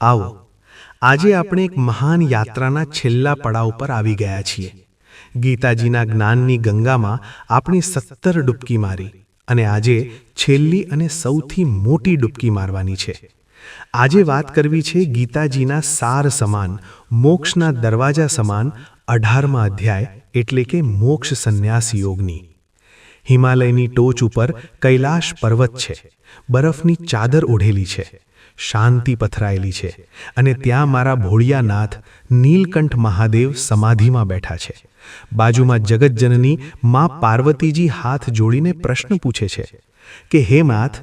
આવો. આજે આપણે એક મહાન યાત્રાના છેલ્લા પડાવ પર આવી ગયા છીએ. ગીતાજીના જ્ઞાનની ગંગામાં આપણે સત્તર ડૂબકી મારી અને આજે છેલ્લી અને સૌથી મોટી ડૂબકી મારવાની છે. આજે વાત કરવી છે ગીતાજીના સાર સમાન, મોક્ષના દરવાજા સમાન અઢારમા અધ્યાય એટલે કે મોક્ષ સંન્યાસ યોગની. હિમાલયની ટોચ ઉપર કૈલાશ પર્વત છે. બરફની ચાદર ઓઢેલી છે. શાંતિ પથરાયેલી છે અને ત્યાં મારા ભોળિયાનાથ નીલકંઠ મહાદેવ સમાધિમાં બેઠા છે. બાજુમાં જગતજનની મા પાર્વતીજી હાથ જોડીને પ્રશ્ન પૂછે છે કે, હે નાથ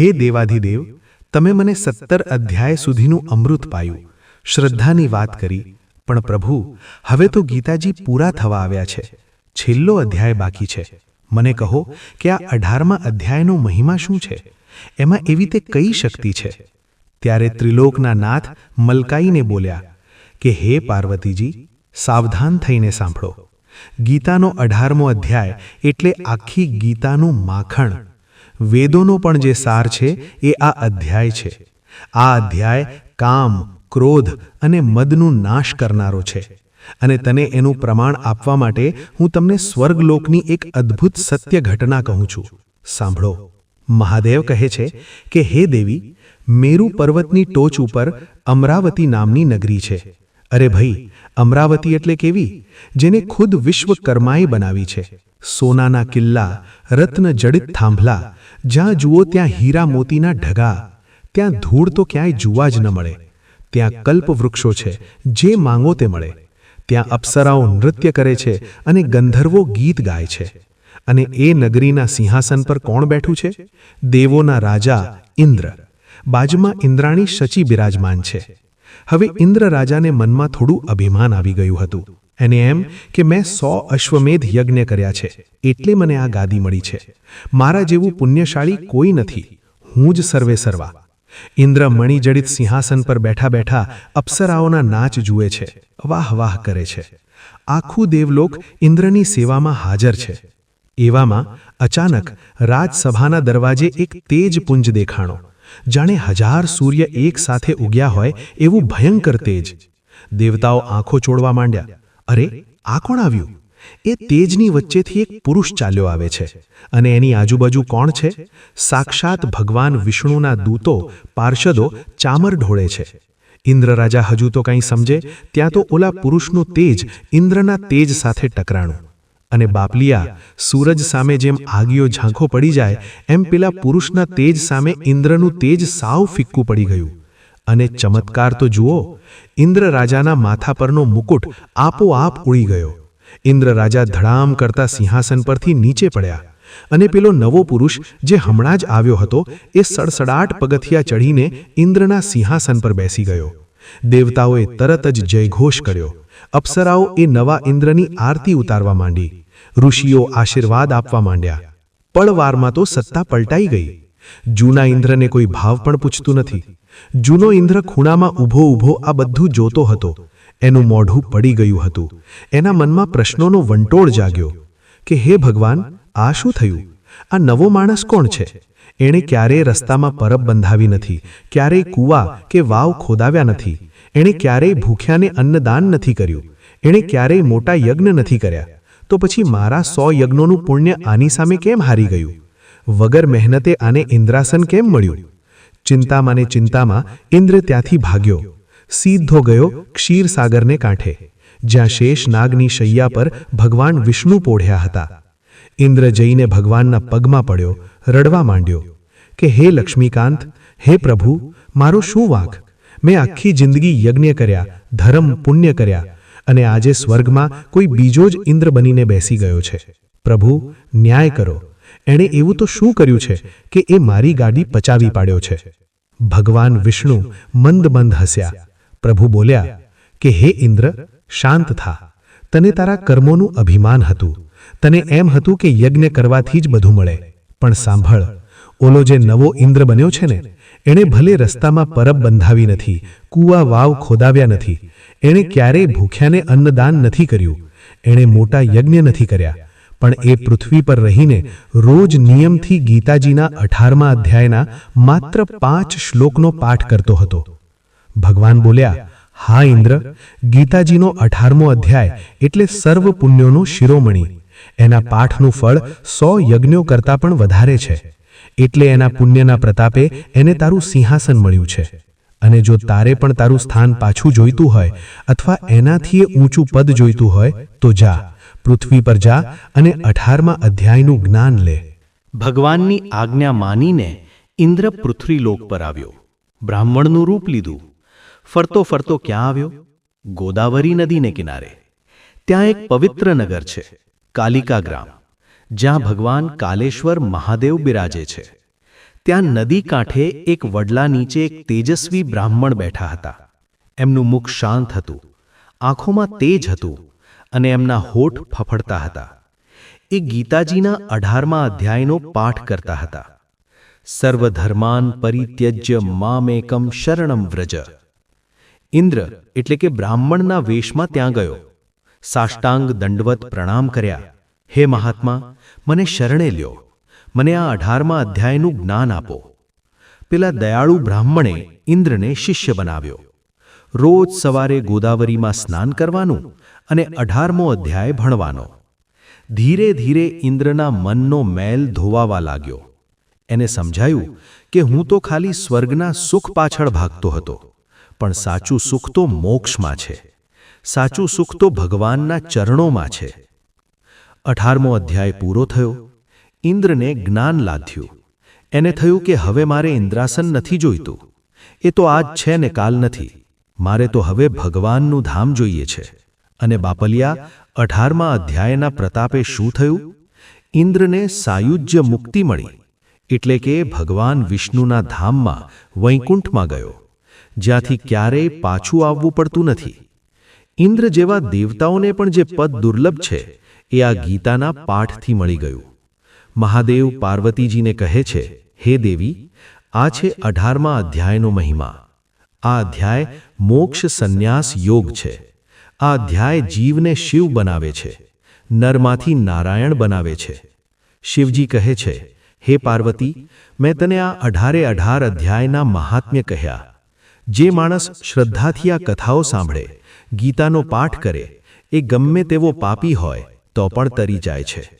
હે દેવાધિદેવ, તમે મને સત્તર અધ્યાય સુધીનું અમૃત પાયું. શ્રદ્ધાની વાત કરી, પણ પ્રભુ, હવે તો ગીતાજી પૂરા થવા આવ્યા છે. છેલ્લો અધ્યાય બાકી છે. મને કહો કે આ અઢારમા અધ્યાયનો મહિમા શું છે? એમાં એવી તે કઈ શક્તિ છે? ત્યારે ત્રિલોકના નાથ મલકાઈને બોલ્યા કે, હે પાર્વતીજી, સાવધાન થઈને સાંભળો. ગીતાનો અઢારમો અધ્યાય એટલે આખી ગીતાનું માખણ. વેદોનો પણ જે સાર છે, એ આ અધ્યાય છે. આ અધ્યાય કામ, ક્રોધ અને મદનું નાશ કરનારો છે. અને તને એનું પ્રમાણ આપવા માટે હું તમને સ્વર્ગલોકની એક અદ્ભુત સત્ય ઘટના કહું છું. સાંભળો. મહાદેવ કહે છે કે, હે દેવી મેરુ પર્વતની ટોચ ઉપર અમરાવતી નામની નગરી છે. અરે ભાઈ, અમરાવતી એટલે કેવી? જેને ખુદ વિશ્વકર્માએ બનાવી છે. સોનાના કિલ્લા, રત્ન જડિત થાંભલા, જ્યાં જુઓ ત્યાં હીરા મોતીના ઢગા. ત્યાં ધૂળ તો ક્યાંય જોવા જ ન મળે. ત્યાં કલ્પ વૃક્ષો છે, જે માંગો તે મળે. ત્યાં અપ્સરાઓ નૃત્ય કરે છે અને ગંધર્વો ગીત ગાય છે. અને એ નગરીના સિંહાસન પર કોણ બેઠું છે? દેવોના રાજા ઇન્દ્ર. બાજુમાં ઇન્દ્રાણી શચી બિરાજમાન છે. હવે ઇન્દ્ર રાજાને મનમાં થોડું અભિમાન આવી ગયું હતું. એને એમ કે મેં સો અશ્વમેધ યજ્ઞ કર્યા છે, એટલે મને આ ગાદી મળી છે. મારા જેવું પુણ્યશાળી કોઈ નથી, હું જ સર્વે સર્વા. ઇન્દ્ર મણિજડિત સિંહાસન પર બેઠા બેઠા અપ્સરાઓના નાચ જુએ છે, વાહ વાહ કરે છે. આખું દેવલોક ઇન્દ્રની સેવામાં હાજર છે. એવામાં અચાનક રાજસભાના દરવાજે એક તેજ પુંજ દેખાણો. જાણે હજાર સૂર્ય એક સાથે ઉગ્યા હોય એવું ભયંકર તેજ. દેવતાઓ આંખો ચોડવા માંડ્યા. અરે, આ કોણ આવ્યું? એ તેજની વચ્ચેથી એક પુરુષ ચાલ્યો આવે છે. અને એની આજુબાજુ કોણ છે? સાક્ષાત ભગવાન વિષ્ણુના દૂતો, પાર્ષદો, ચામર ઢોળે છે. ઇન્દ્ર રાજા હજુ તો કંઈ સમજે, ત્યાં તો ઓલા પુરુષનું તેજ ઇન્દ્રના તેજ સાથે ટકરાણું. અને બાપલિયા સૂરજ સામે જેમ આગિયો ઝાંખો પડી જાય, એમ પેલા પુરુષના તેજ સામે ઇન્દ્રનું તેજ સાવ ફિક્કું પડી ગયું. અને ચમત્કાર તો જુઓ, ઇન્દ્ર રાજાના માથા પરનો મુકુટ આપોઆપ ઉડી ગયો. ઇન્દ્ર રાજા ધડામ કરતા સિંહાસન પરથી નીચે પડ્યા. અને પેલો નવો પુરુષ જે હમણાં જ આવ્યો હતો, એ સડસડાટ પગથિયા ચઢીને ઇન્દ્રના સિંહાસન પર બેસી ગયો. દેવતાઓએ તરત જ જયઘોષ કર્યો. અપ્સરાઓ એ નવા ઇન્દ્રની આરતી ઉતારવા માંડી. ઋષિઓ આશીર્વાદ આપવા માંડ્યા. પળવારમાં તો સત્તા પલટાઈ ગઈ. જૂના ઇન્દ્રને કોઈ ભાવ પણ પૂછતું નથી. જૂનો ઇન્દ્ર ખૂણામાં ઊભો ઊભો આ બધું જોતો હતો. એનું મોઢું પડી ગયું હતું. એના મનમાં પ્રશ્નોનો વંટોળ જાગ્યો. કે હે ભગવાન, આ શું થયું? આ નવો માણસ કોણ છે? એણે ક્યારેય રસ્તામાં પરબ બંધાવી નથી. ક્યારેય કૂવા કે વાવ ખોદાવ્યા નથી. એણે ક્યારેય ભૂખ્યાને અન્નદાન નથી કર્યું. એણે ક્યારેય મોટા યજ્ઞ નથી કર્યા. તો પછી મારા સો યજ્ઞોનું પુણ્ય આની સામે કેમ હારી ગયું? વગર મહેનતે આને ઇન્દ્રાસન કેમ મળ્યું? ચિંતામાં ચિંતામાં ઇન્દ્ર ત્યાંથી ભાગ્યો. સીધો ગયો ક્ષીરસાગરને કાંઠે, જ્યાં શેષ નાગની શૈયા પર ભગવાન વિષ્ણુ પોઢ્યા હતા. ઇન્દ્ર જઈને ભગવાનના પગમાં પડ્યો, રડવા માંડ્યો કે, હે લક્ષ્મીકાંત, હે પ્રભુ, મારો શું વાંક? મેં આખી જિંદગી યજ્ઞ કર્યા, ધર્મ પુણ્ય કર્યા અને આજે સ્વર્ગમાં કોઈ બીજો જ ઇન્દ્ર બનીને બેસી ગયો છે. પ્રભુ, ન્યાય કરો. એણે એવું તો શું કર્યું છે કે એ મારી ગાડી પચાવી પાડ્યો છે? ભગવાન વિષ્ણુ મંદ મંદ હસ્યા. પ્રભુ બોલ્યા, કે હે ઇન્દ્ર, શાંત થા. તને તારા કર્મોનું અભિમાન હતું. તને એમ હતું કે યજ્ઞ કરવાથી જ બધું મળે. પણ સાંભળ, ઓલો જે નવો ઇન્દ્ર બન્યો છે ને એણે ભલે રસ્તામાં પરબ બંધાવી નથી, કૂવા વાવ ખોદાવ્યા નથી, એણે ક્યારેય ભૂખ્યાને અન્નદાન નથી કર્યું, એણે મોટા યજ્ઞ નથી કર્યા, પણ એ પૃથ્વી પર રહીને રોજ નિયમથી ગીતાજીના અઢારમા અધ્યાયના માત્ર પાંચ શ્લોકનો પાઠ કરતો હતો. ભગવાન બોલ્યા, હા, ઇન્દ્ર, ગીતાજીનો અઢારમો અધ્યાય એટલે સર્વ પુણ્યોનું શિરોમણી. એના પાઠનું ફળ સો યજ્ઞો કરતાં પણ વધારે છે. એટલે એના પુણ્યના પ્રતાપે એને તારું સિંહાસન મળ્યું છે. અને જો તારે પણ તારું સ્થાન પાછું જોઈતું હોય અથવા એનાથી ઊંચું પદ જોઈતું હોય, તો જા, પૃથ્વી પર જા અને અઢારમા અધ્યાયનું જ્ઞાન લે. ભગવાનની આજ્ઞા માનીને ઇન્દ્ર પૃથ્વીલોક પર આવ્યો. બ્રાહ્મણનું રૂપ લીધું. ફરતો ફરતો ક્યાં આવ્યો? ગોદાવરી નદીને કિનારે. ત્યાં એક પવિત્ર નગર છે, કાલિકા ગ્રામ. જ્યાં ભગવાન કાલેશ્વર મહાદેવ બિરાજે છે. ત્યાં નદી કાંઠે એક વડલા નીચે એક તેજસ્વી બ્રાહ્મણ બેઠા હતા. એમનું મુખ શાંત હતું, આંખોમાં તેજ હતું અને એમના હોઠ ફફડતા હતા. એ ગીતાજીના અઢારમા અધ્યાયનો પાઠ કરતા હતા. સર્વધર્માન પરિત્યજ્ય મામેકમ શરણમ વ્રજ. ઇન્દ્ર એટલે કે બ્રાહ્મણના વેશમાં ત્યાં ગયો. સાષ્ટાંગ દંડવત પ્રણામ કર્યા. હે મહાત્મા, મને શરણે લ્યો. મને આ અઢારમા અધ્યાયનું જ્ઞાન આપો. પેલા દયાળુ બ્રાહ્મણે ઇન્દ્રને શિષ્ય બનાવ્યો. રોજ સવારે ગોદાવરીમાં સ્નાન કરવાનું અને અઢારમો અધ્યાય ભણવાનો. ધીરે ધીરે ઇન્દ્રના મનનો મેલ ધોવાવા લાગ્યો. એને સમજાયું કે હું તો ખાલી સ્વર્ગના સુખ પાછળ ભાગતો હતો, પણ સાચું સુખ તો મોક્ષમાં છે. સાચું સુખ તો ભગવાનના ચરણોમાં છે. અઢારમો અધ્યાય પૂરો થયો. ઇન્દ્રને જ્ઞાન લાધ્યું એને થયું કે હવે મારે ઇન્દ્રાસન નથી જોઈતું. એ તો આજ છે ને કાલ નથી. મારે તો હવે ભગવાનનું ધામ જોઈએ છે. અને બાપલિયા, અઢારમા અધ્યાયના પ્રતાપે શું થયું? ઇન્દ્રને સાયુજ્ય મુક્તિ મળી. એટલે કે ભગવાન વિષ્ણુના ધામમાં, વૈકુંઠમાં ગયો. જ્યાંથી ક્યારેય પાછું આવવું પડતું નથી. ઇન્દ્ર જેવા દેવતાઓને પણ જે પદ દુર્લભ છે એ આ ગીતાના પાઠથી મળી ગયું. મહાદેવ પાર્વતીજીને કહે છે, હે દેવી, આ છે અઢારમા અધ્યાયનો મહિમા. આ અધ્યાય મોક્ષ સંન્યાસ યોગ છે. આ અધ્યાય જીવને શિવ બનાવે છે. નરમાંથી નારાયણ બનાવે છે. શિવજી કહે છે, હે પાર્વતી, મેં તને આ અઢારે અઢાર અધ્યાયના મહાત્મ્ય કહ્યા. જે માણસ શ્રદ્ધાથી આ કથાઓ સાંભળે, ગીતાનો પાઠ કરે, એ ગમે તેવો પાપી હોય તો પણ તરી જાય છે.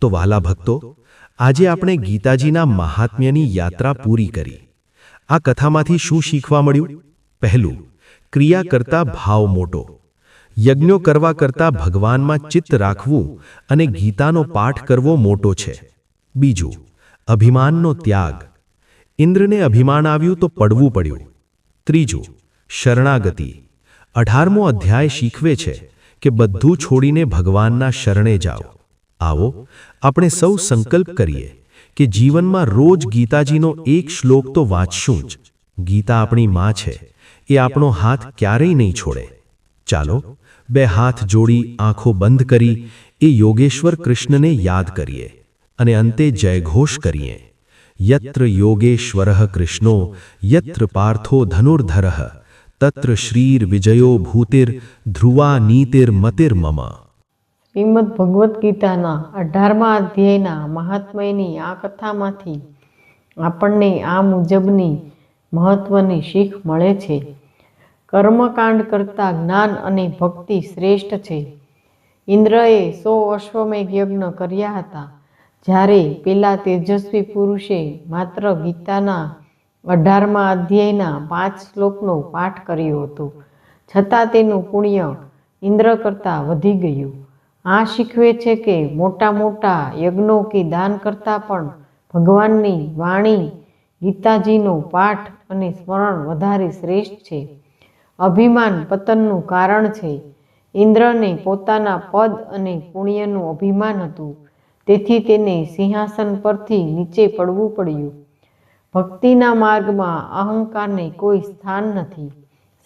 તો વાલા ભક્તો, આજે આપણે ગીતાજીના મહાત્મ્યની યાત્રા પૂરી કરી. આ કથામાંથી શું શીખવા મળ્યું? પહેલું, ક્રિયા કરતા ભાવ મોટો. યજ્ઞો કરવા કરતા ભગવાનમાં ચિત્ત રાખવું અને ગીતાનો પાઠ કરવો મોટો છે. બીજું, અભિમાનનો ત્યાગ. ઇન્દ્રને અભિમાન આવ્યું તો પડવું પડ્યું. ત્રીજું, શરણાગતિ. અઢારમો અધ્યાય શીખવે છે. કે બધું છોડીને ભગવાનના શરણે જાઓ. આવો, આપણે સૌ સંકલ્પ કરીએ કે જીવનમાં રોજ ગીતાજીનો એક શ્લોક તો વાંચશું જ. ગીતા આપણી માં છે, એ આપણો હાથ ક્યારેય નહીં છોડે. ચાલો, બે હાથ જોડી આંખો બંધ કરી એ યોગેશ્વર કૃષ્ણને યાદ કરીએ અને અંતે જયઘોષ કરીએ. યત્ર યોગેશ્વર કૃષ્ણો, યત્ર પાર્થો ધનુર્ધર. તત્ર શ્રીર વિજયો ભૂતિર ધ્રુવા નીતિર મતિર્મમ શ્રીમદ ભગવદ્ ગીતાના અઢારમા અધ્યાયના મહાત્મયની આ કથામાંથી આપણને આ મુજબની મહત્વની શીખ મળે છે. કર્મકાંડ કરતાં જ્ઞાન અને ભક્તિ શ્રેષ્ઠ છે. ઇન્દ્રએ સો અશ્વમેઘ યજ્ઞ કર્યા હતા, જ્યારે પેલા તેજસ્વી પુરુષે માત્ર ગીતાના અઢારમા અધ્યાયના પાંચ શ્લોકનો પાઠ કર્યો હતો. છતાં તેનું પુણ્ય ઇન્દ્ર કરતાં વધી ગયું. આ શીખવે છે કે મોટા મોટા યજ્ઞો કે દાન કરતાં પણ ભગવાનની વાણી, ગીતાજીનો પાઠ અને સ્મરણ વધારે શ્રેષ્ઠ છે. અભિમાન પતનનું કારણ છે, ઇન્દ્રને પોતાના પદ અને પુણ્યનું અભિમાન હતું. તેથી તેને સિંહાસન પરથી નીચે પડવું પડ્યું. ભક્તિના માર્ગમાં અહંકારને કોઈ સ્થાન નથી.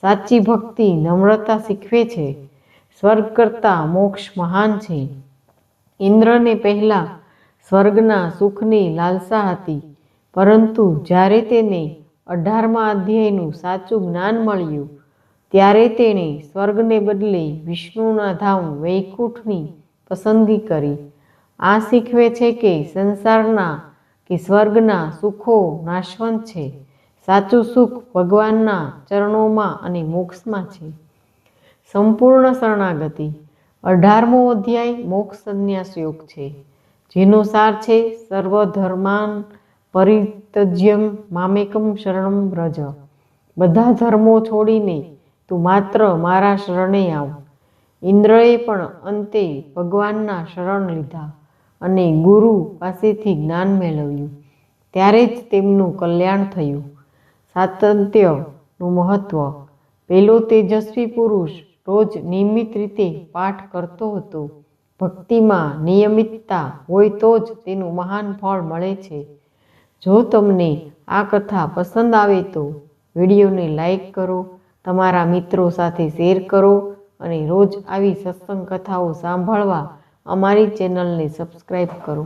સાચી ભક્તિ નમ્રતા શીખવે છે. સ્વર્ગ કરતાં મોક્ષ મહાન છે. ઇન્દ્રને પહેલાં સ્વર્ગના સુખની લાલસા હતી, પરંતુ જ્યારે તેને અઢારમા અધ્યાયનું સાચું જ્ઞાન મળ્યું, ત્યારે તેણે સ્વર્ગને બદલે વિષ્ણુના ધામ વૈકુંઠની પસંદગી કરી. આ શીખવે છે કે સંસારના કે સ્વર્ગના સુખો નાશવંત છે, સાચું સુખ ભગવાનના ચરણોમાં અને મોક્ષમાં છે. સંપૂર્ણ શરણાગતિ, અઢારમો અધ્યાય મોક્ષ સંન્યાસ યોગ છે, જેનો સાર છે સર્વધર્માન પરિતજ્યમ મામેકમ શરણમ રજ બધા ધર્મો છોડીને તું માત્ર મારા શરણે આવ. ઇન્દ્રએ પણ અંતે ભગવાનના શરણ લીધા. અને ગુરુ પાસેથી જ્ઞાન મેળવ્યું. ત્યારે જ તેમનું કલ્યાણ થયું. સાતત્યનું મહત્વ. પેલો તેજસ્વી પુરુષ રોજ નિયમિત રીતે પાઠ કરતો હતો. ભક્તિમાં નિયમિતતા હોય તો જ તેનું મહાન ફળ મળે છે. જો તમને આ કથા પસંદ આવે તો વિડીયોને લાઈક કરો, તમારા મિત્રો સાથે શેર કરો અને રોજ આવી સત્સંગ કથાઓ સાંભળવા અમારી ચેનલને સબસ્ક્રાઈબ કરો.